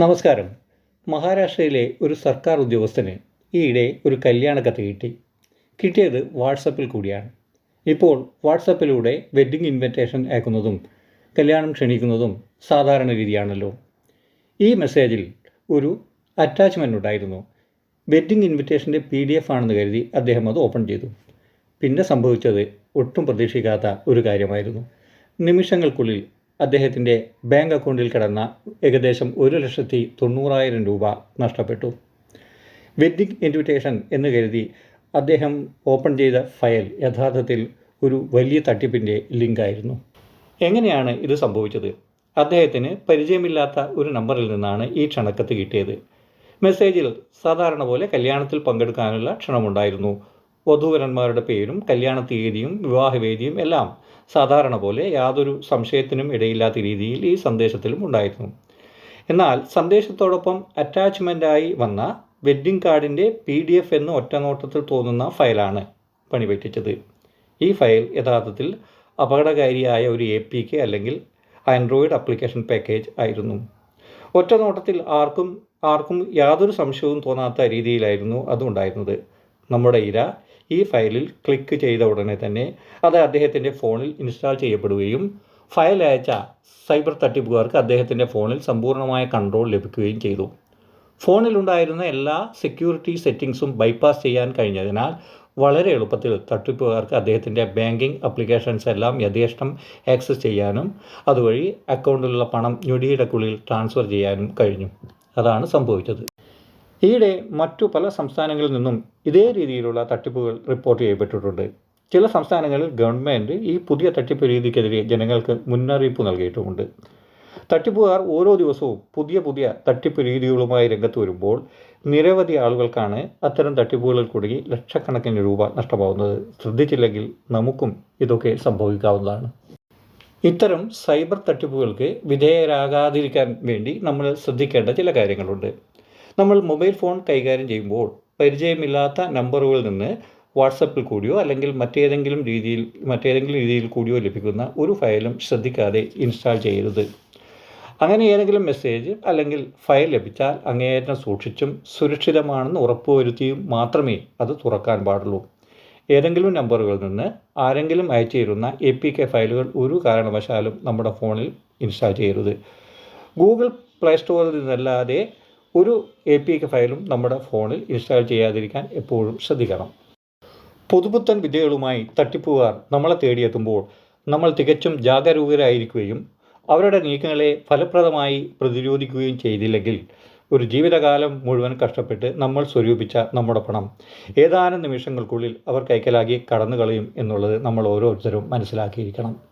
നമസ്കാരം. മഹാരാഷ്ട്രയിലെ ഒരു സർക്കാർ ഉദ്യോഗസ്ഥന് ഈയിടെ ഒരു കല്യാണ കത്ത് കിട്ടി. കിട്ടിയത് വാട്സപ്പിൽ കൂടിയാണ്. ഇപ്പോൾ വാട്സപ്പിലൂടെ വെഡ്ഡിംഗ് ഇൻവിറ്റേഷൻ അയക്കുന്നതും കല്യാണം ക്ഷണിക്കുന്നതും സാധാരണ രീതിയാണല്ലോ. ഈ മെസ്സേജിൽ ഒരു അറ്റാച്ച്മെന്റ് ഉണ്ടായിരുന്നു. വെഡ്ഡിംഗ് ഇൻവിറ്റേഷന്റെ പി ഡി എഫ് ആണെന്ന് കരുതി അദ്ദേഹം അത് ഓപ്പൺ ചെയ്തു. പിന്നെ സംഭവിച്ചത് ഒട്ടും പ്രതീക്ഷിക്കാത്ത ഒരു കാര്യമായിരുന്നു. നിമിഷങ്ങൾക്കുള്ളിൽ അദ്ദേഹത്തിന്റെ ബാങ്ക് അക്കൗണ്ടിൽ കിടന്ന ഏകദേശം ഒരു ലക്ഷത്തി തൊണ്ണൂറായിരം രൂപ നഷ്ടപ്പെട്ടു. വെഡ്ഡിംഗ് ഇൻവിറ്റേഷൻ എന്ന് കരുതി അദ്ദേഹം ഓപ്പൺ ചെയ്ത ഫയൽ യഥാർത്ഥത്തിൽ ഒരു വലിയ തട്ടിപ്പിന്റെ ലിങ്കായിരുന്നു എങ്ങനെയാണ് ഇത് സംഭവിച്ചത്? അദ്ദേഹത്തിന് പരിചയമില്ലാത്ത ഒരു നമ്പറിൽ നിന്നാണ് ഈ ക്ഷണക്കത്ത് കിട്ടിയത്. മെസ്സേജിൽ സാധാരണ പോലെ കല്യാണത്തിൽ പങ്കെടുക്കാനുള്ള ക്ഷണമുണ്ടായിരുന്നു. വധൂവരന്മാരുടെ പേരും കല്യാണ തീയതിയും വിവാഹവേദിയും എല്ലാം സാധാരണ പോലെ യാതൊരു സംശയത്തിനും ഇടയില്ലാത്ത രീതിയിൽ ഈ സന്ദേശത്തിലും ഉണ്ടായിരുന്നു. എന്നാൽ സന്ദേശത്തോടൊപ്പം അറ്റാച്ച്മെന്റായി വന്ന വെഡ്ഡിംഗ് കാർഡിന്റെ പി ഡി എഫ് എന്ന് ഒറ്റനോട്ടത്തിൽ തോന്നുന്ന ഫയലാണ് പണിപറ്റിച്ചത്. ഈ ഫയൽ യഥാർത്ഥത്തിൽ അപകടകാരിയായ ഒരു എ പി കെ അല്ലെങ്കിൽ ആൻഡ്രോയിഡ് ആപ്ലിക്കേഷൻ പാക്കേജ് ആയിരുന്നു. ഒറ്റനോട്ടത്തിൽ ആർക്കും ആർക്കും യാതൊരു സംശയവും തോന്നാത്ത രീതിയിലായിരുന്നു അതുണ്ടായിരുന്നത് നമ്മുടെ ഇര ഈ ഫയലിൽ ക്ലിക്ക് ചെയ്ത ഉടനെ തന്നെ അത് അദ്ദേഹത്തിന്റെ ഫോണിൽ ഇൻസ്റ്റാൾ ചെയ്യപ്പെടുകയും ഫയൽ അയച്ച സൈബർ തട്ടിപ്പുകാർക്ക് അദ്ദേഹത്തിന്റെ ഫോണിൽ സമ്പൂർണമായ കൺട്രോൾ ലഭിക്കുകയും ചെയ്തു. ഫോണിലുണ്ടായിരുന്ന എല്ലാ സെക്യൂരിറ്റി സെറ്റിങ്സും ബൈപ്പാസ് ചെയ്യാൻ കഴിഞ്ഞതിനാൽ വളരെ എളുപ്പത്തിൽ തട്ടിപ്പുകാർക്ക് അദ്ദേഹത്തിന്റെ ബാങ്കിങ് അപ്ലിക്കേഷൻസ് എല്ലാം യഥേഷ്ടം ആക്സസ് ചെയ്യാനും അതുവഴി അക്കൗണ്ടിലുള്ള പണം ഞൊടിയിടക്കുള്ളിൽ ട്രാൻസ്ഫർ ചെയ്യാനും കഴിഞ്ഞു. അതാണ് സംഭവിച്ചത്. ഈയിടെ മറ്റു പല സംസ്ഥാനങ്ങളിൽ നിന്നും ഇതേ രീതിയിലുള്ള തട്ടിപ്പുകൾ റിപ്പോർട്ട് ചെയ്യപ്പെട്ടിട്ടുണ്ട്. ചില സംസ്ഥാനങ്ങളിൽ ഗവൺമെന്റ് ഈ പുതിയ തട്ടിപ്പ് രീതിക്കെതിരെ ജനങ്ങൾക്ക് മുന്നറിയിപ്പ് നൽകിയിട്ടുമുണ്ട്. തട്ടിപ്പുകാർ ഓരോ ദിവസവും പുതിയ പുതിയ തട്ടിപ്പ് രീതികളുമായി രംഗത്ത് വരുമ്പോൾ നിരവധി ആളുകൾക്കാണ് അത്തരം തട്ടിപ്പുകളിൽ കുടുങ്ങി ലക്ഷക്കണക്കിന് രൂപ നഷ്ടമാവുന്നത്. ശ്രദ്ധിച്ചില്ലെങ്കിൽ നമുക്കും ഇതൊക്കെ സംഭവിക്കാവുന്നതാണ്. ഇത്തരം സൈബർ തട്ടിപ്പുകൾക്ക് വിധേയരാകാതിരിക്കാൻ വേണ്ടി നമ്മൾ ശ്രദ്ധിക്കേണ്ട ചില കാര്യങ്ങളുണ്ട്. നമ്മൾ മൊബൈൽ ഫോൺ കൈകാര്യം ചെയ്യുമ്പോൾ പരിചയമില്ലാത്ത നമ്പറുകളിൽ നിന്ന് വാട്സപ്പിൽ കൂടിയോ അല്ലെങ്കിൽ മറ്റേതെങ്കിലും രീതിയിൽ മറ്റേതെങ്കിലും രീതിയിൽ കൂടിയോ ലഭിക്കുന്ന ഒരു ഫയലും ശ്രദ്ധിക്കാതെ ഇൻസ്റ്റാൾ ചെയ്യരുത്. അങ്ങനെ ഏതെങ്കിലും മെസ്സേജ് അല്ലെങ്കിൽ ഫയൽ ലഭിച്ചാൽ അങ്ങേയറ്റം സൂക്ഷിച്ചും സുരക്ഷിതമാണെന്ന് ഉറപ്പുവരുത്തിയും മാത്രമേ അത് തുറക്കാൻ പാടുള്ളൂ. ഏതെങ്കിലും നമ്പറുകളിൽ നിന്ന് ആരെങ്കിലും അയച്ചു തരുന്ന എ പി കെ ഫയലുകൾ ഒരു കാരണവശാലും നമ്മുടെ ഫോണിൽ ഇൻസ്റ്റാൾ ചെയ്യരുത്. ഗൂഗിൾ പ്ലേ സ്റ്റോറിൽ നിന്നല്ലാതെ ഒരു എ പി കെ ഫയലും നമ്മുടെ ഫോണിൽ ഇൻസ്റ്റാൾ ചെയ്യാതിരിക്കാൻ എപ്പോഴും ശ്രദ്ധിക്കണം. പുതുപുത്തൻ വിദ്യകളുമായി തട്ടിപ്പുകാർ നമ്മളെ തേടിയെത്തുമ്പോൾ നമ്മൾ തികച്ചും ജാഗരൂകരായിരിക്കുകയും അവരുടെ നീക്കങ്ങളെ ഫലപ്രദമായി പ്രതിരോധിക്കുകയും ചെയ്തില്ലെങ്കിൽ ഒരു ജീവിതകാലം മുഴുവൻ കഷ്ടപ്പെട്ട് നമ്മൾ സ്വരൂപിച്ച നമ്മുടെ പണം ഏതാനും നിമിഷങ്ങൾക്കുള്ളിൽ അവർ കൈക്കലാക്കി കടന്നു കളയും എന്നുള്ളത് നമ്മൾ ഓരോരുത്തരും മനസ്സിലാക്കിയിരിക്കണം.